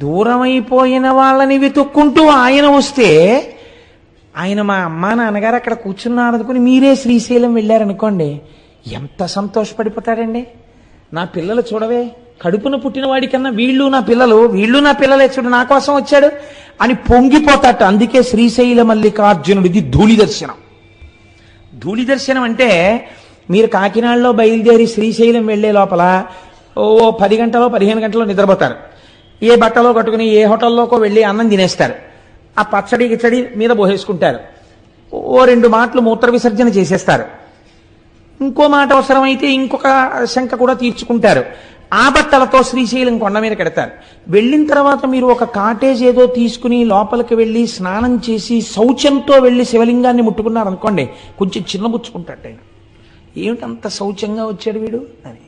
దూరమైపోయిన వాళ్ళని వెతుక్కుంటూ ఆయన వస్తే ఆయన మా అమ్మ నాన్నగారు అక్కడ కూర్చున్నారు అనుకుని మీరే శ్రీశైలం వెళ్ళారనుకోండి ఎంత సంతోషపడిపోతాడండి నా పిల్లలు చూడవే కడుపున పుట్టిన వాడికన్నా వీళ్ళు నా పిల్లలు వీళ్ళు నా పిల్లలే చూడు నా కోసం వచ్చాడు అని పొంగిపోతాట. అందుకే శ్రీశైల మల్లికార్జునుడిది ధూళి దర్శనం ధూళి దర్శనం అంటే మీరు కాకినాడలో బయలుదేరి శ్రీశైలం వెళ్ళే లోపల ఓ పది గంటలో పదిహేను గంటలో నిద్రపోతారు. ఏ బట్టలో కట్టుకుని ఏ హోటల్లోకో వెళ్ళి అన్నం తినేస్తారు. ఆ పచ్చడి గిచ్చడి మీద పోసేసుకుంటారు ఓ రెండు మాటలు మూత్ర విసర్జన చేసేస్తారు. ఇంకో మాట అవసరమైతే ఇంకొక శంక కూడా తీర్చుకుంటారు. ఆ బట్టలతో శ్రీశైలం కొండ మీద కడతారు. వెళ్ళిన తర్వాత మీరు ఒక కాటేజ్ ఏదో తీసుకుని లోపలికి వెళ్ళి స్నానం చేసి శౌచంతో వెళ్ళి శివలింగాన్ని ముట్టుకున్నారు అనుకోండి కొంచెం చిన్నబుచ్చుకుంటాడు ఆయన. ఏమిటంత శౌచంగా వచ్చాడు వీడు? అని.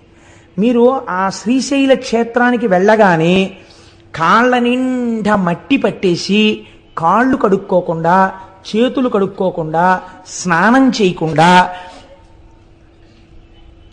మీరు ఆ శ్రీశైల క్షేత్రానికి వెళ్ళగానే కాళ్ళ నిండా మట్టి పట్టేసి కాళ్ళు కడుక్కోకుండా చేతులు కడుక్కోకుండా స్నానం చేయకుండా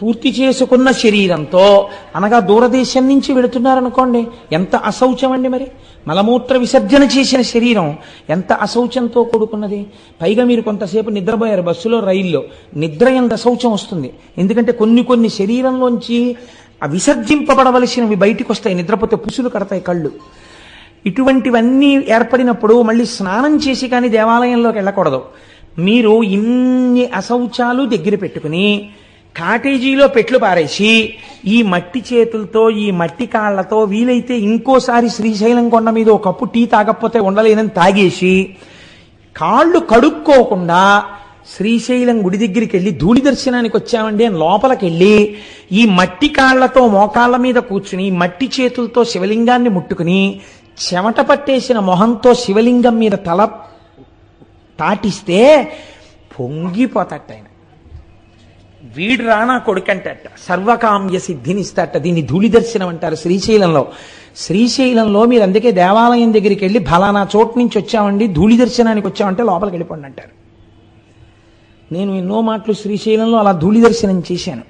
పూర్తి చేసుకున్న శరీరంతో అనగా దూరదేశం నుంచి వెళుతున్నారనుకోండి ఎంత అశౌచం అండి మరి? మలమూత్ర విసర్జన చేసిన శరీరం ఎంత అశౌచంతో కూడుకున్నది? పైగా మీరు కొంతసేపు నిద్రపోయారు బస్సులో రైల్లో. నిద్ర ఎంత అశౌచం వస్తుంది? ఎందుకంటే కొన్ని కొన్ని శరీరంలోంచి ఆ విసర్జింపబడవలసినవి బయటికి వస్తాయి నిద్రపోతే పుసులు కడతాయి కళ్ళు. ఇటువంటివన్నీ ఏర్పడినప్పుడు మళ్ళీ స్నానం చేసి కానీ దేవాలయంలోకి వెళ్ళకూడదు. మీరు ఇన్ని అశౌచాలు దగ్గర పెట్టుకుని కాటేజీలో పెట్లు పారేసి ఈ మట్టి చేతులతో ఈ మట్టి కాళ్ళతో వీలైతే ఇంకోసారి శ్రీశైలం కొండ మీద ఒక కప్పు టీ తాగకపోతే ఉండలేనని తాగేసి కాళ్ళు కడుక్కోకుండా శ్రీశైలం గుడి దగ్గరికి వెళ్ళి ధూళి దర్శనానికి వచ్చామండి అని లోపలికెళ్ళి ఈ మట్టి కాళ్ళతో మోకాళ్ళ మీద కూర్చుని మట్టి చేతులతో శివలింగాన్ని ముట్టుకుని చెమట పట్టేసిన మొహంతో శివలింగం మీద తల తాటిస్తే పొంగిపోతట ఆయన. వీడు రానా కొడుకంటట సర్వకామ్య సిద్ధినిస్తట దీన్ని ధూళి దర్శనం అంటారు శ్రీశైలంలో. శ్రీశైలంలో మీరు అందుకే దేవాలయం దగ్గరికి వెళ్ళి ఫలానా చోటు నుంచి వచ్చామండి ధూళి దర్శనానికి వచ్చామంటే లోపలికి వెళ్ళిపోండి అంటారు. నేను ఎన్నో మాటలు శ్రీశైలంలో అలా ధూళి దర్శనం చేశాను.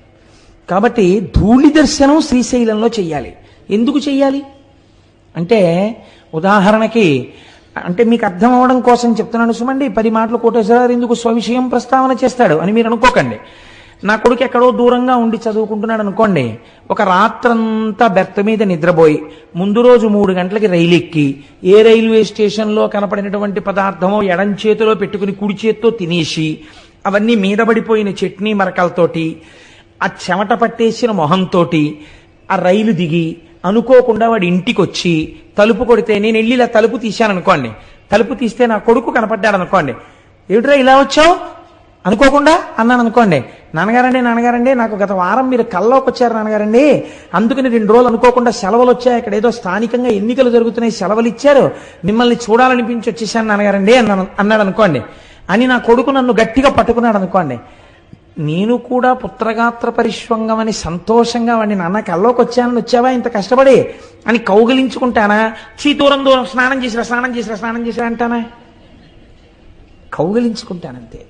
కాబట్టి ధూళి దర్శనం శ్రీశైలంలో చెయ్యాలి. ఎందుకు చెయ్యాలి? అంటే ఉదాహరణకి అంటే మీకు అర్థం అవడం కోసం చెప్తున్నాను. సుమండి పది మాటలు కోటేశ్వరరావు ఎందుకు స్వవిషయం ప్రస్తావన చేస్తాడు అని మీరు అనుకోకండి. నా కొడుకు ఎక్కడో దూరంగా ఉండి చదువుకుంటున్నాడు అనుకోండి. ఒక రాత్రంతా బెర్త మీద నిద్రపోయి ముందు రోజు మూడు గంటలకి రైలు ఎక్కి ఏ రైల్వే స్టేషన్లో కనపడినటువంటి పదార్థమో ఎడం చేతిలో పెట్టుకుని కుడి చేత్తో తినేసి అవన్నీ మీద పడిపోయిన చట్నీ మరకలతోటి ఆ చెమట పట్టేసిన మొహంతోటి ఆ రైలు దిగి అనుకోకుండా వాడి ఇంటికి వచ్చి తలుపు కొడితే నేను వెళ్ళి ఇలా తలుపు తీశాను అనుకోండి తలుపు తీస్తే నా కొడుకు కనపడ్డాడు అనుకోండి ఏమిట్రా ఇలా వచ్చావు? అనుకోకుండా అన్నాను అనుకోండి నాన్నగారండి నాన్నగారండి నాకు గత వారం మీరు కల్లోకి వచ్చారు నాన్నగారండి. అందుకని రెండు రోజులు అనుకోకుండా సెలవులు వచ్చాయి. ఇక్కడ ఏదో స్థానికంగా ఎన్నికలు జరుగుతున్నాయి సెలవులు ఇచ్చారు. మిమ్మల్ని చూడాలనిపించి వచ్చేసాను నాన్నగారండి అన్నాను అన్నాడు అనుకోండి అని నా కొడుకు నన్ను గట్టిగా పట్టుకున్నాడు అనుకోండి. నేను కూడా పుత్రగాత్ర పరిశ్వంగం అని సంతోషంగా వాడిని నాన్న కల్లోకి వచ్చానని వచ్చావా? ఇంత కష్టపడి అని కౌగిలించుకుంటానా? చీ దూరం దూరం స్నానం చేసిరా స్నానం చేసిరా స్నానం చేసిరా అంటానా? కౌగిలించుకుంటానంతే.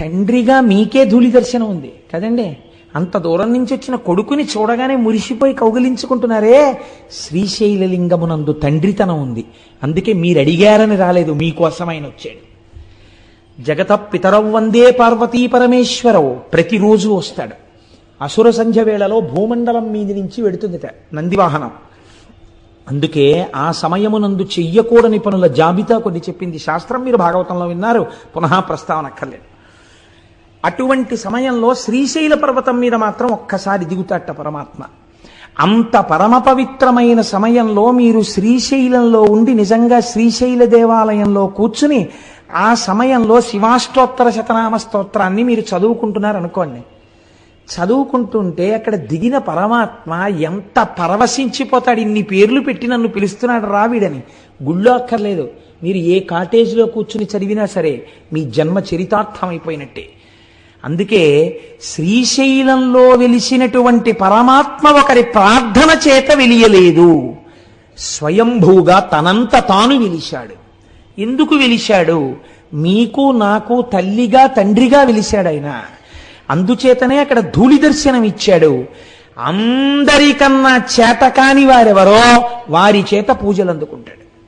తండ్రిగా మీకే ధూళి దర్శనం ఉంది. కదండి? అంత దూరం నుంచి వచ్చిన కొడుకుని చూడగానే మురిసిపోయి కౌగిలించుకుంటున్నారే? శ్రీశైలలింగమునందు తండ్రితనం ఉంది. అందుకే మీరు అడిగారని రాలేదు. మీకోసం వచ్చాడు జగత పితరవ్ వందే పార్వతీ పరమేశ్వరవు ప్రతిరోజు వస్తాడు. అసుర సంధ్య వేళలో భూమండలం మీది నుంచి వెడుతుందిట నందివాహనం. అందుకే ఆ సమయమునందు చెయ్యకూడని పనుల జాబితా కొన్ని చెప్పింది శాస్త్రం. మీరు భాగవతంలో విన్నారు పునః ప్రస్తావన అక్కర్లేదు అటువంటి సమయంలో శ్రీశైల పర్వతం మీద మాత్రం ఒక్కసారి దిగుతాట పరమాత్మ. అంత పరమ పవిత్రమైన సమయంలో మీరు శ్రీశైలంలో ఉండి నిజంగా శ్రీశైల దేవాలయంలో కూర్చుని ఆ సమయంలో శివాష్టోత్తర శతనామ స్తోత్రాన్ని మీరు చదువుకుంటున్నారు అనుకోండి చదువుకుంటుంటే అక్కడ దిగిన పరమాత్మ ఎంత పరవశించిపోతాడు ఇన్ని పేర్లు పెట్టి నన్ను పిలుస్తున్నాడు రావిడని గుళ్ళో అక్కర్లేదు. మీరు ఏ కాటేజ్లో కూర్చుని చదివినా సరే మీ జన్మ చరితార్థమైపోయినట్టే. అందుకే శ్రీశైలంలో వెలిసినటువంటి పరమాత్మ ఒకరి ప్రార్థన చేత వెలియలేదు. స్వయంభూగా తనంత తాను వెలిశాడు. ఎందుకు వెలిశాడు మీకు నాకు తల్లిగా తండ్రిగా వెలిశాడు ఆయన. అందుచేతనే అక్కడ ధూళి దర్శనం ఇచ్చాడు. అందరికన్నా చేతకాని వారెవరో వారి చేత పూజలు అందుకుంటాడు.